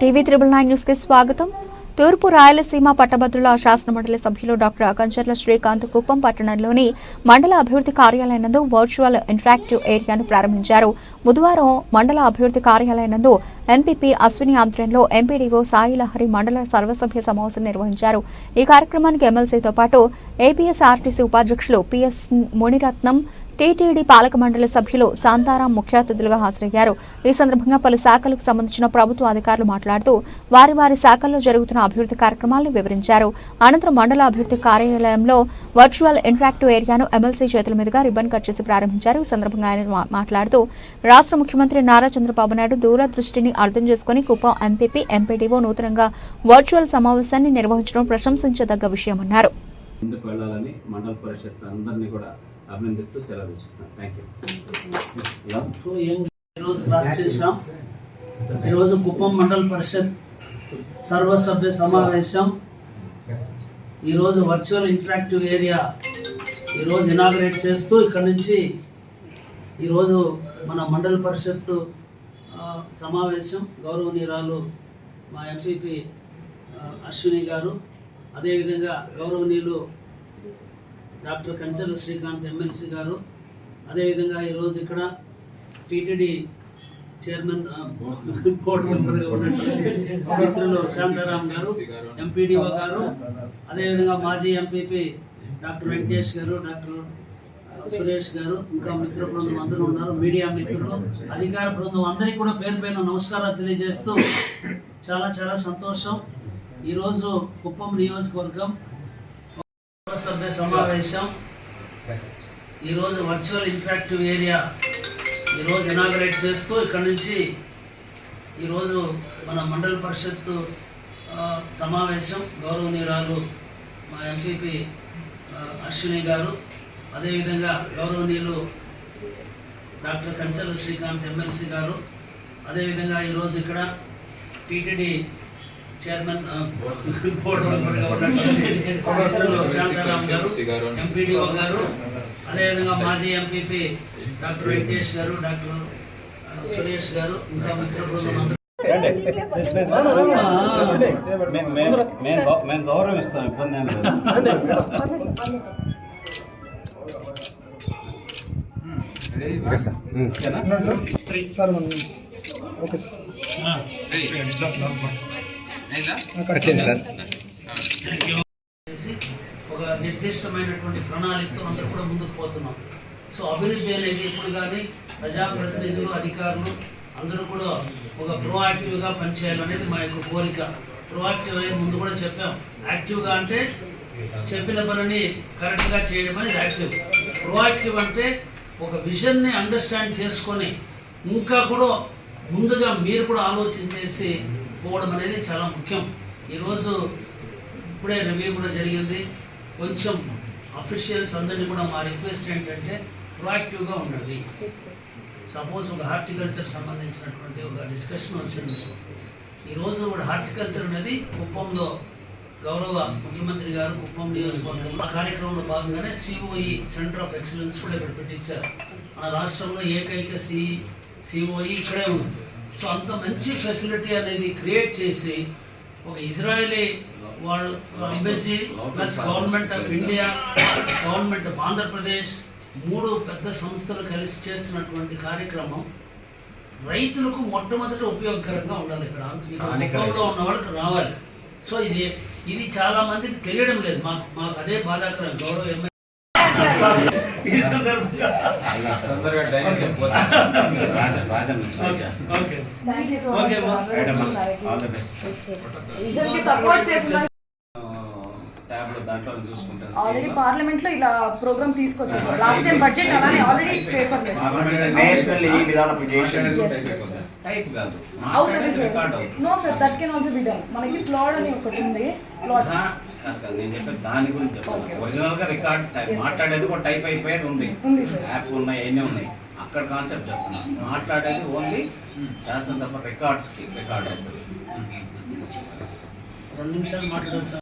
TV triple nine న్యూస్కి స్వాగతం. తూర్పు రాయలసీమ పట్టభద్రుల శాసనమండలి సభ్యులు డాక్టర్ కంచర్ల శ్రీకాంత్ కుప్పం పట్టణంలోని మండల అభివృద్ధి కార్యాలయం నందు వర్చువల్ ఇంటరాక్టివ్ ఏరియాను ప్రారంభించారు. బుధవారం మండల అభివృద్ధి కార్యాలయం నందు ఎంపీపీ అశ్విని ఆధ్వర్యంలో ఎంపీడీఓ సాయి లహరి మండల సర్వసభ్య సమావేశం నిర్వహించారు. ఈ కార్యక్రమానికి ఎమ్మెల్సీతో పాటు ఏపీఎస్ఆర్టీసీ ఉపాధ్యక్షులు పిఎస్ మునిరత్నం టీటీడీ పాలక మండలి సభ్యులు శాంతారాం ముఖ్య అతిథులుగా హాజరయ్యారు. ఈ సందర్భంగా పలు శాఖలకు సంబంధించిన ప్రభుత్వ అధికారులు మాట్లాడుతూ వారి వారి శాఖల్లో జరుగుతున్న అభివృద్ధి కార్యక్రమాలను వివరించారు. అనంతరం మండల అభివృద్ధి కార్యాలయంలో వర్చువల్ ఇంటరాక్టివ్ ఏరియాను ఎమ్మెల్సీ చేతుల మీదుగా రిబ్బన్ కట్ చేసి ప్రారంభించారు. ఈ సందర్భంగా ఆయన మాట్లాడుతూ రాష్ట్ర ముఖ్యమంత్రి నారా చంద్రబాబు నాయుడు దూరదృష్టిని అర్థం చేసుకుని కుప్పం ఎంపీపీ ఎంపీడీఓ నూతనంగా వర్చువల్ సమావేశాన్ని నిర్వహించడం ప్రశంసించదగ్గ విషయమన్నారు. ముందుకు వెళ్ళాలని మండల పరిషత్ అందరినీ కూడా అభినందిస్తూ సెలవు తీసుకుంటున్నాను. థ్యాంక్ యూ ఈరోజు ఈరోజు కుప్పం మండల పరిషత్ సర్వసభ్య సమావేశం. ఈరోజు వర్చువల్ ఇంటరాక్టివ్ ఏరియా ఈరోజు ఇనాగ్రేట్ చేస్తూ ఇక్కడ నుంచి ఈరోజు మన మండల పరిషత్ సమావేశం గౌరవనీయురాలు మా ఎంపీపీ అశ్విని గారు. అదేవిధంగా గౌరవనీయులు డాక్టర్ కంచెల శ్రీకాంత్ ఎమ్మెల్సీ గారు. అదేవిధంగా ఈరోజు ఇక్కడ టీటీడీ చైర్మన్ బోర్డు మెంబర్గా ఉన్నటువంటి మిత్రులు శాంతారాం గారు ఎంపీడీఓ గారు అదేవిధంగా మాజీ ఎంపీపీ డాక్టర్ వెంకటేష్ గారు డాక్టర్ సురేష్ గారు ఇంకా మిత్ర బృందం అందరూ ఉన్నారు మీడియా మిత్రులు అధికార బృందం అందరికీ కూడా పేరు పైన నమస్కారాలు తెలియజేస్తూ చాలా చాలా సంతోషం. ఈరోజు కుప్పం నియోజకవర్గం సభ్య సమావేశం. ఈరోజు వర్చువల్ ఇంటరాక్టివ్ ఏరియా ఈరోజు ఇనాగరేట్ చేస్తూ ఇక్కడ నుంచి ఈరోజు మన మండల పరిషత్ సమావేశం గౌరవనీయురాలు మా ఎంపీపీ అశ్విని గారు. అదేవిధంగా గౌరవనీయులు డాక్టర్ కంచల శ్రీకాంత్ ఎమ్మెల్సీ గారు. అదేవిధంగా ఈరోజు ఇక్కడ టీటీడీ చైర్మన్ బోర్డు శాంతారాం గారు ఎంపీడీఓ గారు అదేవిధంగా మాజీ ఎంపీపీ డాక్టర్ వెంకటేష్ గారు డాక్టర్ సురేష్ గారు ఇంకా మిత్ర. బృందం మేము గౌరవిస్తాం ఇబ్బంది ఏం లేదు. సార్. Okay sir. ఒక నిర్దిష్టమైనటువంటి ప్రణాళికతో అందరూ కూడా ముందుకు పోతున్నాం. సో అభివృద్ధి అనేది ఎప్పుడు కానీ ప్రజాప్రతినిధులు అధికారులు అందరూ కూడా ఒక ప్రోయాక్టివ్గా పనిచేయాలనేది మా యొక్క కోరిక. ప్రోయాక్టివ్ అనేది ముందు కూడా చెప్పాం. యాక్టివ్గా అంటే చెప్పిన పనిని కరెక్ట్గా చేయడం అనేది యాక్టివ్ ప్రోయాక్టివ్ అంటే ఒక విజన్ని అండర్స్టాండ్ చేసుకొని ఇంకా కూడా ముందుగా మీరు కూడా ఆలోచించేసి పోవడం అనేది చాలా ముఖ్యం. ఈరోజు ఇప్పుడే రివ్యూ కూడా జరిగింది. కొంచెం అఫీషియల్స్ అందరినీ కూడా మా రిక్వెస్ట్ ఏంటంటే ప్రొయాక్టివ్గా ఉండండి. సపోజ్ ఒక హార్టికల్చర్ సంబంధించినటువంటి ఒక డిస్కషన్ వచ్చింది. ఈరోజు కూడా హార్టికల్చర్ అనేది కుప్పంలో గౌరవ ముఖ్యమంత్రి గారు కుప్పం నియోజకవర్గంలో ఆ కార్యక్రమంలో భాగంగానే సిఓఈ సెంటర్ ఆఫ్ ఎక్సలెన్స్ కూడా ఇక్కడ పెట్టించారు. మన రాష్ట్రంలో ఏకైక సి సిఓఈ ఇక్కడే ఉంది. సో అంత మంచి ఫెసిలిటీ అనేది క్రియేట్ చేసి ఒక ఇజ్రాయలీ వాళ్ళు embassy plus government of India government of Andhra Pradesh మూడు పెద్ద సంస్థలు కలిసి చేస్తున్నటువంటి కార్యక్రమం రైతులకు మొట్టమొదటి ఉపయోగకరంగా ఉండాలి ఇక్కడ. ఉన్న వాళ్ళకి రావాలి. సో ఇది ఇది చాలా మందికి తెలియడం లేదు. మాకు మాకు అదే బాధాకరం. గౌరవ ఈ సందర్భంగా ఆల్రెడీ పార్లమెంట్లో ఇలా ప్రోగ్రామ్ తీసుకొచ్చారు. లాస్ట్ టైం బడ్జెట్ అలానే ఆల్రెడీ ఇట్స్ పేపర్ నేషనల్ ఈ విధాన టైప్ కాదు అవుతుంది మాట్లాడేది రికార్డ్ సార్ అవుతుంది no sir that can also be done మనకి ప్లాడ్ అని ఒకటి ఉంది ప్లాడ్ ఆహా, కాదు కాదు నేను చెప్పేది దాని గురించి ఒరిజినల్గా రికార్డ్ టైప్. మాట్లాడేది కూడా టైప్ అయిపోయేది ఉంది ఉంది సార్ యాప్ ఉన్నాయి అన్నీ ఉన్నాయి అక్కడ కాన్సెప్ట్ చెప్తున్నాను మాట్లాడేది ఓన్లీ శాసనసభ రికార్డ్స్కి రికార్డ్ అవుతుంది రెండు నిమిషాలు మాట్లాడవచ్చు